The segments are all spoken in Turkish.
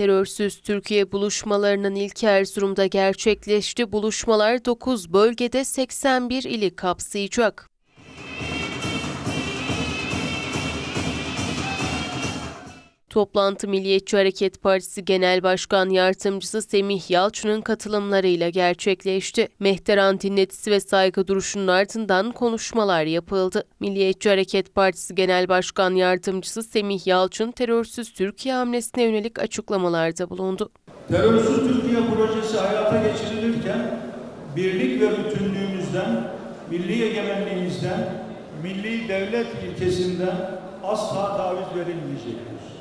Terörsüz Türkiye buluşmalarının ilk Erzurum'da gerçekleşti. Buluşmalar 9 bölgede 81 ili kapsayacak. Toplantı Milliyetçi Hareket Partisi Genel Başkan Yardımcısı Semih Yalçın'ın katılımlarıyla gerçekleşti. Mehteran dinletisi ve saygı duruşunun ardından konuşmalar yapıldı. Milliyetçi Hareket Partisi Genel Başkan Yardımcısı Semih Yalçın terörsüz Türkiye hamlesine yönelik açıklamalarda bulundu. Terörsüz Türkiye projesi hayata geçirilirken birlik ve bütünlüğümüzden, milli egemenliğimizden, milli devlet ilkesinden asla taviz verilmeyecektir.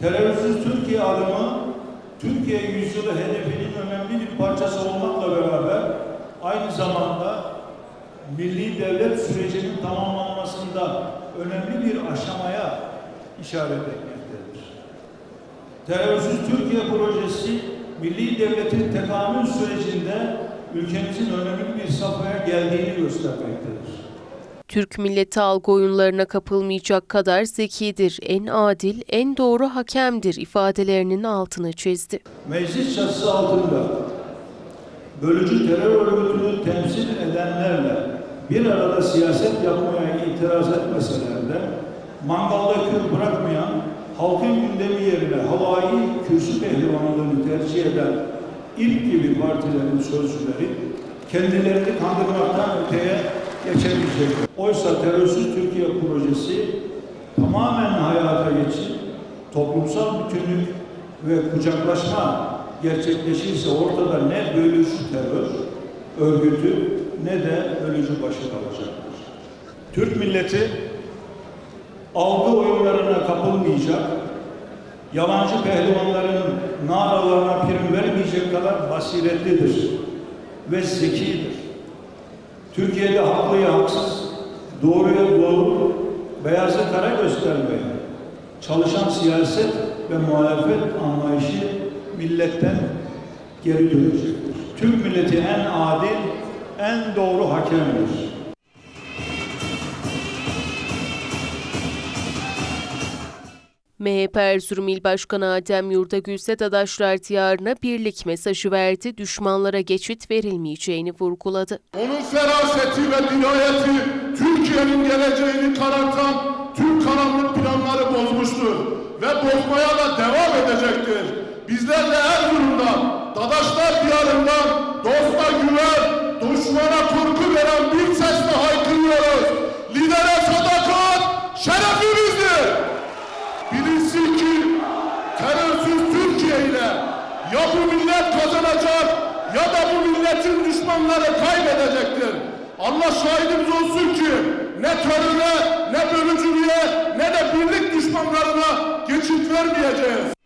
Terörsüz Türkiye adımı Türkiye yüzyılı hedefinin önemli bir parçası olmakla beraber aynı zamanda milli devlet sürecinin tamamlanmasında önemli bir aşamaya işaret etmektedir. Terörsüz Türkiye projesi milli devletin tekamül sürecinde ülkemizin önemli bir safhaya geldiğini göstermektedir. Türk milleti algı oyunlarına kapılmayacak kadar zekidir, en adil, en doğru hakemdir ifadelerinin altını çizdi. Meclis çatısı altında bölücü terör örgütünü temsil edenlerle bir arada siyaset yapmaya itiraz etmeseler de mangalda kül bırakmayan halkın gündemi yerine havai kürsü pehlivanlığını tercih eden ilk gibi partilerin sözcüleri kendilerini kandırmaktan öteye geçemeyecekler. Oysa terörsüz Türkiye projesi tamamen hayata geçip toplumsal bütünlük ve kucaklaşma gerçekleşirse ortada ne bölücü terör örgütü ne de bölücü başı kalacaktır. Türk milleti algı oyunlarına kapılmayacak, yabancı pehlivanların naralarına prim vermeyecek kadar basiretlidir ve zekidir. Türkiye'de haklıya haksız, doğruya doğru, beyazı kara göstermeye çalışan siyaset ve muhalefet anlayışı milletten geri dönecektir. Türk milleti en adil, en doğru hakemdir. MHP Erzurum İl Başkanı Adem Yurdagül ise Dadaşlar diyarına birlik mesajı verdi, düşmanlara geçit verilmeyeceğini vurguladı. Onun feraseti ve dirayeti Türkiye'nin geleceğini karartan tüm karanlık planları bozmuştur ve bozmaya da devam edecektir. Bizler de Erzurum'dan, Dadaşlar diyarından dosta güven, düşmana ya bu millet kazanacak ya da bu milletin düşmanları kaybedecektir. Allah şahidimiz olsun ki ne teröre, ne bölücülüğe, ne de birlik düşmanlarına geçit vermeyeceğiz.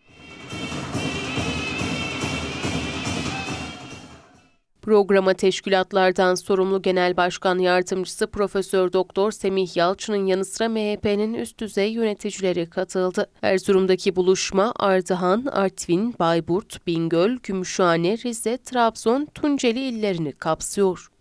Programa teşkilatlardan sorumlu Genel Başkan Yardımcısı Profesör Doktor Semih Yalçın'ın yanı sıra MHP'nin üst düzey yöneticileri katıldı. Erzurum'daki buluşma Ardahan, Artvin, Bayburt, Bingöl, Gümüşhane, Rize, Trabzon, Tunceli illerini kapsıyor.